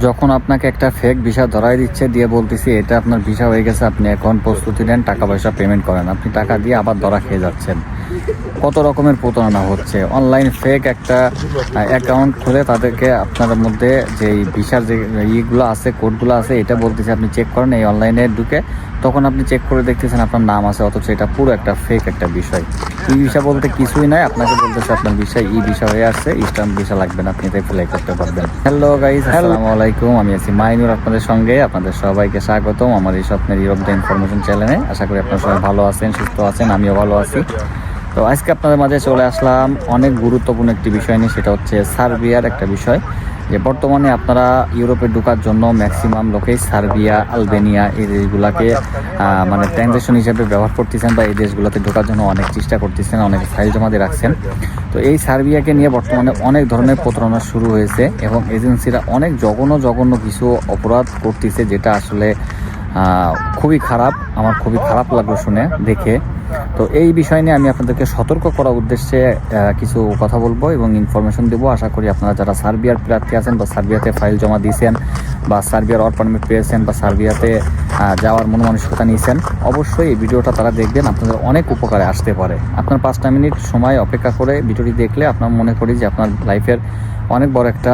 যখন আপনাকে একটা ফেক ভিসা ধরাই দিচ্ছে, দিয়ে বলতেছি, এটা আপনার ভিসা হয়ে গেছে, আপনি এখন প্রস্তুতি নেন, টাকা পয়সা পেমেন্ট করেন। আপনি টাকা দিয়ে আবার ধরা খেয়ে যাচ্ছেন। কত রকমের প্রতারণা হচ্ছে? অনলাইন ফেক একটা অ্যাকাউন্ট খুলে তাদেরকে আপনার মধ্যে যে ভিসার যে ইগুলো আছে কোডগুলো আছে এটা বলতেছে আপনি চেক করেন এই অনলাইনে ঢুকে। তখন আপনি চেক করে দেখতেছেন আপনার নাম আছে অথচ এটা পুরো একটা ফেক একটা বিষয়। ই ভিসা বলতে কিছুই নাই আপনাকে বলতেছে আপনার বিষয় ই ভিসা হয়ে আসছে স্টাম্প ভিসা লাগবে না আপনি এটাই ফ্লাই করতে পারবেন। হ্যালো গাইজ আসসালামু আলাইকুম আমি আছি মাইনুর আপনাদের সঙ্গে আপনাদের সবাইকে স্বাগতম আমার এই স্বপ্নের ইউরোপ দ্য ইনফরমেশন চ্যানেলে। আশা করি আপনারা সবাই ভালো আছেন সুস্থ আছেন আমিও ভালো আছি। তো আজকে আপনাদের মাঝে চলে আসলাম অনেক গুরুত্বপূর্ণ একটি বিষয় নিয়ে, সেটা হচ্ছে সার্বিয়ার একটা বিষয়। যে বর্তমানে আপনারা ইউরোপে ঢোকার জন্য ম্যাক্সিমাম লোকেই সার্বিয়া, আলবেনিয়া এই দেশগুলোকে মানে ট্রানজেকশন হিসেবে ব্যবহার করতেছেন বা এই দেশগুলোতে ঢোকার জন্য অনেক চেষ্টা করতেছেন, অনেক ফাইল জমা দিয়ে রাখছেন। তো এই সার্বিয়াকে নিয়ে বর্তমানে অনেক ধরনের প্রতারণা শুরু হয়েছে এবং এজেন্সিরা অনেক জঘন্য জঘন্য কিছু অপরাধ করতেছে, যেটা আসলে খুবই খারাপ, আমার খুবই খারাপ লাগল শুনে, দেখে। তো এই বিষয় নিয়ে আমি আপনাদেরকে সতর্ক করার উদ্দেশ্যে কিছু কথা বলব এবং ইনফরমেশন দেবো। আশা করি আপনারা যারা সার্বিয়ার প্রার্থী আছেন বা সার্বিয়াতে ফাইল জমা দিয়েছেন বা সার্বিয়ার ওয়ার্ক পারমিট পেয়েছেন বা সার্বিয়াতে যাওয়ার মনোমানসিকতা নিয়েছেন, অবশ্যই এই ভিডিওটা তারা দেখবেন। আপনাদের অনেক উপকারে আসতে পারে। আপনার পাঁচটা মিনিট সময় অপেক্ষা করে ভিডিওটি দেখলে আপনার মনে করি যে আপনার লাইফের অনেক বড় একটা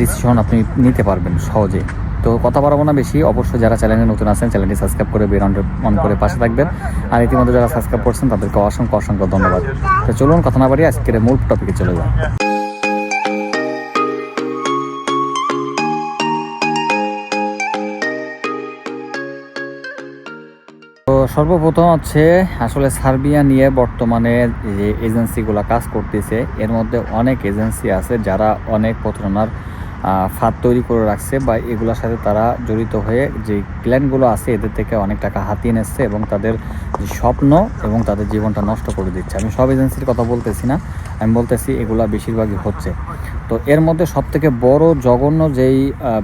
ডিসিশন আপনি নিতে পারবেন সহজে। তো কথা বাড়াবো না বেশি। অবশ্যই যারা চ্যানেলে নতুন আছেন চ্যানেলটি সাবস্ক্রাইব করে বের অন করে পাশে থাকবেন। আর ইতিমধ্যে যারা সাবস্ক্রাইব করছেন, তাদেরকে অসংখ্য অসংখ্য ধন্যবাদ। তো চলুন, কথা না বাড়িয়ে আজকের মূল টপিকে চলে যান সর্বপ্রথম হচ্ছে, আসলে সার্বিয়া নিয়ে বর্তমানে যে এজেন্সিগুলো কাজ করতেছে, এর মধ্যে অনেক এজেন্সি আছে যারা অনেক প্রতারণার ফাঁদ তৈরি করে রাখছে বা এগুলোর সাথে তারা জড়িত হয়ে যে প্ল্যানগুলো আছে, এদের থেকে অনেক টাকা হাতিয়ে নিচ্ছে এবং তাদের যে স্বপ্ন এবং তাদের জীবনটা নষ্ট করে দিচ্ছে। আমি সব এজেন্সির কথা বলতেছি না, আমি বলতেছি এগুলা বেশিরভাগই হচ্ছে। তো এর মধ্যে সব থেকে বড় জঘন্য যেই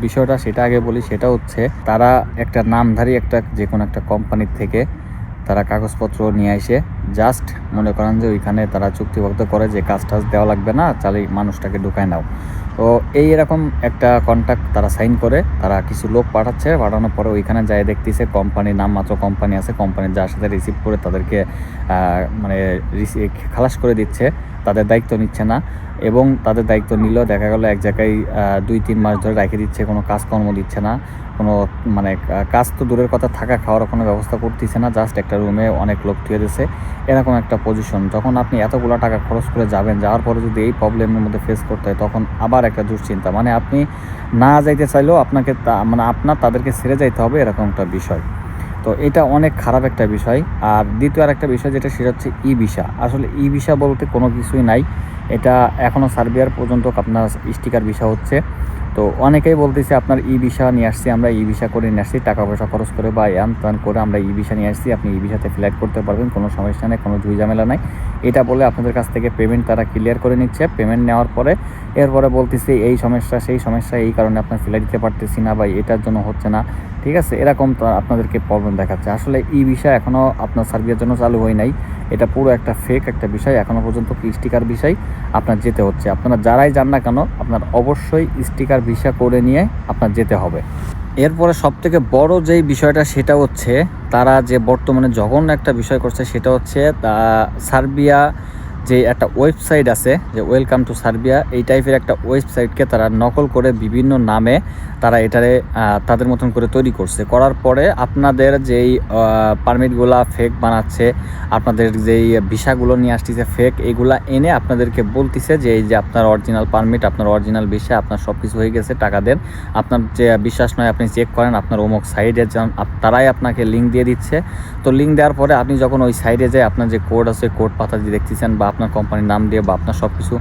বিষয়টা সেটা আগে বলি, সেটা হচ্ছে তারা একটা নামধারী একটা যে কোনো একটা কোম্পানির থেকে তারা কাগজপত্র নিয়ে এসে জাস্ট মনে করেন যে ওইখানে তারা চুক্তিবদ্ধ করে যে কাজ টাজ দেওয়া লাগবে না চালি মানুষটাকে ঢুকায় নাও। তো এই এরকম একটা কন্ট্যাক্ট তারা সাইন করে, তারা কিছু লোক পাঠাচ্ছে, পাঠানোর পরে ওইখানে যাই দেখতেছে কোম্পানির নাম মাত্র কোম্পানি আছে কোম্পানির যার সাথে রিসিভ করে তাদেরকে মানে খালাস করে দিচ্ছে, তাদের দায়িত্ব নিচ্ছে না এবং তাদের দায়িত্ব নিলেও দেখা গেল এক জায়গায় দুই তিন মাস ধরে রেখে দিচ্ছে, কোনো কাজকর্ম দিচ্ছে না, কোনো মানে কাজ তো দূরের কথা, থাকা খাওয়ার কোনো ব্যবস্থা করতেছে না, জাস্ট একটা রুমে অনেক লোক থুয়ে দিচ্ছে এরকম একটা পজিশন যখন আপনি এতগুলো টাকা খরচ করে যাবেন, যাওয়ার পরে যদি এই প্রবলেমের মধ্যে ফেস করতে হয়, তখন আবার একটা দুশ্চিন্তা। মানে আপনি না যাইতে চাইলেও আপনাকে মানে আপনার তাদেরকে ছেড়ে যাইতে হবে এরকম একটা বিষয়। তো এটা অনেক খারাপ একটা বিষয়। আর দ্বিতীয় আর একটা বিষয় যেটা, সেটা হচ্ছে ই ভিসা আসলে ই ভিসা বলতে কোনো কিছুই নাই। এটা এখনও সার্বিয়ার পর্যন্ত আপনার স্টিকার ভিসা হচ্ছে। তো অনেকেই বলতেছে, আপনার ই ভিসা নিয়ে আসছি, আমরা ই ভিসা করে নিয়ে আসছি টাকা পয়সা খরচ করে বা এন ত্যান করে আমরা ই ভিসা নিয়ে আসছি, আপনি ই ভিসাতে ফ্লাইট করতে পারবেন, কোনো সমস্যা নেই, কোনো ঝুই ঝামেলা নাই। এটা বলে আপনাদের কাছ থেকে পেমেন্ট তারা ক্লিয়ার করে নিচ্ছে। পেমেন্ট নেওয়ার পরে, এরপরে বলতেছে, এই সমস্যা, সেই সমস্যা, এই কারণে আপনার ফ্লাইট দিতে পারতেছি না বা এটার জন্য হচ্ছে না। ঠিক আছে? এরকম আপনাদেরকে প্রবলেম দেখাচ্ছে। আসলে ই ভিসা এখনও আপনার সার্বিয়ার জন্য চালু হয় নাই। এটা পুরো একটা ফেক একটা বিষয় এখনও পর্যন্ত কি স্টিকার বিষয় আপনার যেতে হচ্ছে। আপনারা যারাই যান না কেন, আপনার অবশ্যই স্টিকার ভিসা করে নিয়ে আপনার যেতে হবে। এরপরে সব থেকে বড় যেই বিষয়টা, সেটা হচ্ছে তারা যে বর্তমানে জঘন্য একটা বিষয় করছে, সেটা হচ্ছে সার্বিয়া যে একটা ওয়েবসাইট আছে, যে ওয়েলকাম টু সার্বিয়া, এই টাইপের একটা ওয়েবসাইটকে তারা নকল করে বিভিন্ন নামে তারা এটারে তাদের মতন করে তৈরি করছে। করার পরে আপনাদের যেই পারমিটগুলা ফেক বানাচ্ছে, আপনাদের যেই ভিসাগুলো নিয়ে আসতেছে ফেক এগুলা এনে আপনাদেরকে বলতেছে যে এই যে আপনার অরিজিনাল পারমিট আপনার অরিজিনাল ভিসা, আপনার সব কিছু হয়ে গেছে, টাকা দেন। আপনার যে বিশ্বাস নয়, আপনি চেক করেন, আপনার অমুক সাইডে যান তারাই আপনাকে লিঙ্ক দিয়ে দিচ্ছে। তো লিঙ্ক দেওয়ার পরে আপনি যখন ওই সাইডে যায় আপনার যে কোড আছে কোড পাতা দেখতেছেন বা আপনার কোম্পানির নাম দিয়ে বা আপনার সব কিছু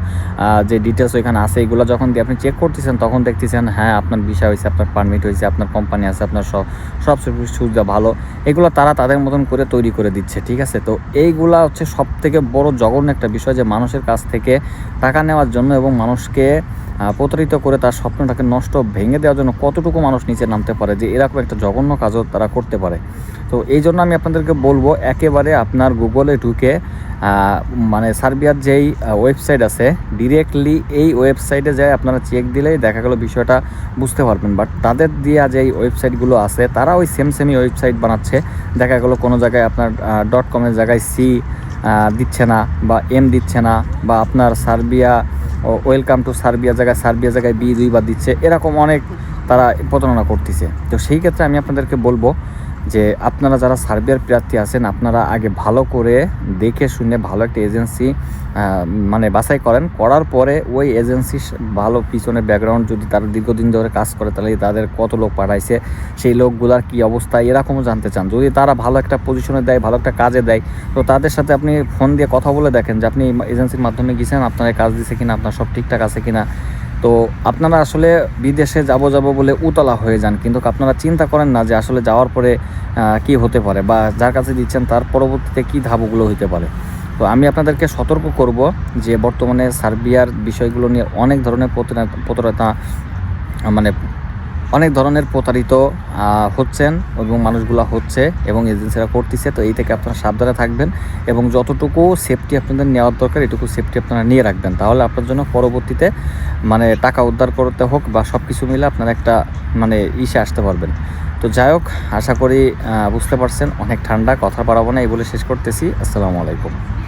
যে ডিটেলস ওইখানে আছে, এগুলো যখন দিয়ে আপনি চেক করতেছেন, তখন দেখতেছেন হ্যাঁ আপনার ভিসা হয়েছে আপনার পারমিট হয়েছে আপনার কোম্পানি আছে, আপনার সব সব সুবিধা ভালো। এগুলো তারা তাদের মতন করে তৈরি করে দিচ্ছে, ঠিক আছে? তো এইগুলা হচ্ছে সব থেকে বড় জঘন্য একটা বিষয় যে মানুষের কাছ থেকে টাকা নেওয়ার জন্য এবং মানুষকে প্রতারিত করে তার স্বপ্নটাকে নষ্ট ভেঙে দেওয়ার জন্য কতটুকু মানুষ নিচে নামতে পারে যে এরকম একটা জঘন্য কাজও তারা করতে পারে। তো এই জন্য আমি আপনাদেরকে বলব, একেবারে আপনার গুগলে ঢুকে মানে সার্বিয়ার যেই ওয়েবসাইট আছে ডিরেক্টলি এই ওয়েবসাইটে যায় আপনারা চেক দিলেই দেখা গেলো বিষয়টা বুঝতে পারবেন। বাট তাদের দেওয়া যেই ওয়েবসাইটগুলো আছে, তারা ওই সেম সেমই ওয়েবসাইট বানাচ্ছে। দেখা গেলো কোনো জায়গায় আপনার ডট কমের জায়গায় সি দিচ্ছে না বা এম দিচ্ছে না বা আপনার সার্বিয়া ওয়েলকাম টু সার্বিয়া জায়গায় সার্বিয়া জায়গায় বি দুইবার দিচ্ছে। এরকম অনেক তারা প্রতারণা করতেছে। তো সেই ক্ষেত্রে আমি আপনাদেরকে বলব যে আপনারা যারা সার্বিয়ার প্রার্থী আছেন, আপনারা আগে ভালো করে দেখে শুনে ভালো একটা এজেন্সি মানে বাছাই করেন। করার পরে ওই এজেন্সি ভালো পিছনে ব্যাকগ্রাউন্ড যদি তারা দীর্ঘদিন ধরে কাজ করে, তাহলে তাদের কত লোক পাঠাইছে, সেই লোকগুলার কি অবস্থা, এরকমও জানতে চান। যদি তারা ভালো একটা পজিশনে দেয়, ভালো একটা কাজে দেয়, তো তাদের সাথে আপনি ফোন দিয়ে কথা বলে দেখেন যে আপনি এজেন্সির মাধ্যমে গেছেন আপনার কাজ দিছে কিনা, আপনার সব ঠিকঠাক আছে কিনা। তো আপনারা আসলে বিদেশে যাব যাব বলে উতলা হয়ে যান, কিন্তু আপনারা চিন্তা করেন না যে আসলে যাওয়ার পরে কি হতে পারে বা যার কাছে দিচ্ছেন তার পরবর্তীতে কি ধাপগুলো হতে পারে। তো আমি আপনাদেরকে সতর্ক করব যে বর্তমানে সার্বিয়ার বিষয়গুলো নিয়ে অনেক ধরনের প্রতারণা মানে অনেক ধরনের প্রতারিত হচ্ছেন এবং মানুষগুলো হচ্ছে এবং এজেন্সিরা করতেছে। তো এই থেকে আপনারা সাবধানে থাকবেন এবং যতটুকু সেফটি আপনাদের নেওয়ার দরকার, এটুকু সেফটি আপনারা নিয়ে রাখবেন। তাহলে আপনার জন্য পরবর্তীতে মানে টাকা উদ্ধার করতে হোক বা সব কিছু মিলে আপনারা একটা মানে ইসে আসতে পারবেন। তো যাই হোক, আশা করি বুঝতে পারছেন, অনেক ঠান্ডা, কথা বাড়াবো না, এই বলে শেষ করতেছি। আসসালামু আলাইকুম।